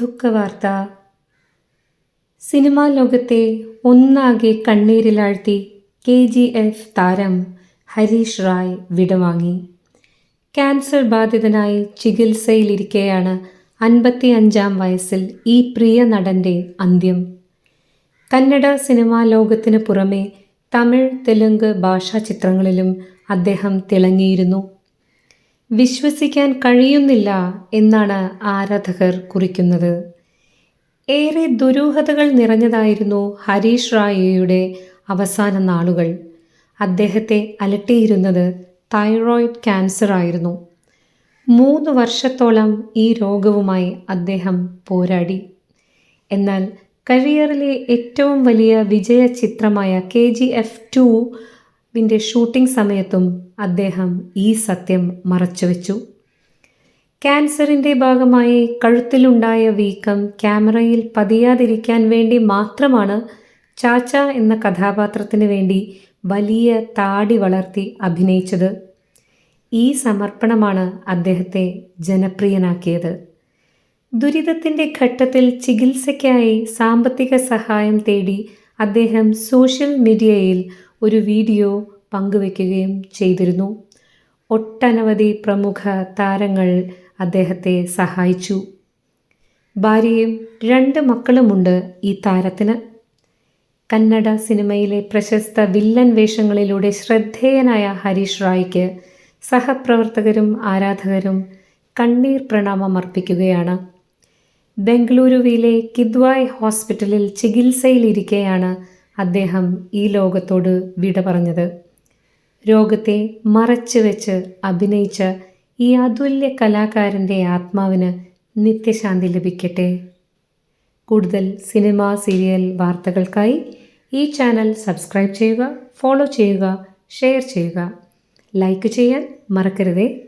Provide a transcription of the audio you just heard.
ദുഃഖവാർത്ത. Cinema ലോകത്തെ ഒന്നാകെ കണ്ണീരിലാഴ്ത്തി K G F താരം ഹരീഷ് റായ് വിടവാങ്ങി. ക്യാൻസർ ബാധിതനായി ചികിത്സയിലിരിക്കെയാണ് അൻപത്തി അഞ്ചാം വയസ്സിൽ ഈ പ്രിയ നടന്റെ അന്ത്യം. കന്നഡ സിനിമാ ലോകത്തിന് പുറമെ തമിഴ് തെലുങ്ക് ഭാഷാ ചിത്രങ്ങളിലും അദ്ദേഹം തിളങ്ങിയിരുന്നു. വിശ്വസിക്കാൻ കഴിയുന്നില്ല എന്നാണ് ആരാധകർ കുറിക്കുന്നത്. ഏറെ ദുരൂഹതകൾ നിറഞ്ഞതായിരുന്നു ഹരീഷ് റായിയുടെ അവസാന നാളുകൾ. അദ്ദേഹത്തെ അലട്ടിയിരുന്നത് തൈറോയിഡ് ക്യാൻസർ ആയിരുന്നു. മൂന്ന് വർഷത്തോളം ഈ രോഗവുമായി അദ്ദേഹം പോരാടി. എന്നാൽ കരിയറിലെ ഏറ്റവും വലിയ വിജയ ചിത്രമായ കെ ജി എഫ് ടുവിന്റെ ഷൂട്ടിംഗ് സമയത്തും അദ്ദേഹം ഈ സത്യം മറച്ചുവെച്ചു ക്യാൻസറിന്റെ ഭാഗമായി കഴുത്തിലുണ്ടായ വീക്കം ക്യാമറയിൽ പതിയാതിരിക്കാൻ വേണ്ടി മാത്രമാണ് ചാച്ച എന്ന കഥാപാത്രത്തിന് വേണ്ടി വലിയ താടി വളർത്തി അഭിനയിച്ചത്. ഈ സമർപ്പണമാണ് അദ്ദേഹത്തെ ജനപ്രിയനാക്കിയത്. ദുരിതത്തിന്റെ ഘട്ടത്തിൽ ചികിത്സയ്ക്കായി സാമ്പത്തിക സഹായം തേടി അദ്ദേഹം സോഷ്യൽ മീഡിയയിൽ ഒരു വീഡിയോ പങ്കുവെക്കുകയും ചെയ്തിരുന്നു. ഒട്ടനവധി പ്രമുഖ താരങ്ങൾ അദ്ദേഹത്തെ സഹായിച്ചു. ഭാര്യയും രണ്ട് മക്കളുമുണ്ട് ഈ താരത്തിന്. കന്നഡ സിനിമയിലെ പ്രശസ്ത വില്ലൻ വേഷങ്ങളിലൂടെ ശ്രദ്ധേയനായ ഹരീഷ് റായ്ക്ക് സഹപ്രവർത്തകരും ആരാധകരും കണ്ണീർ പ്രണാമം അർപ്പിക്കുകയാണ് ബംഗളൂരുവിലെ കിദ്വായ് ഹോസ്പിറ്റലിൽ ചികിത്സയിലിരിക്കെയാണ് അദ്ദേഹം ഈ ലോകത്തോട് വിട പറഞ്ഞത്. രോഗത്തെ മറച്ചു വെച്ച് അഭിനയിച്ച ഈ അതുല്യ കലാകാരന്റെ ആത്മാവിന് നിത്യശാന്തി ലഭിക്കട്ടെ. കൂടുതൽ സിനിമ സീരിയൽ വാർത്തകൾക്കായി ഈ ചാനൽ സബ്സ്ക്രൈബ് ചെയ്യുക ഫോളോ ചെയ്യുക ഷെയർ ചെയ്യുക. ലൈക്ക് ചെയ്യാൻ മറക്കരുതേ.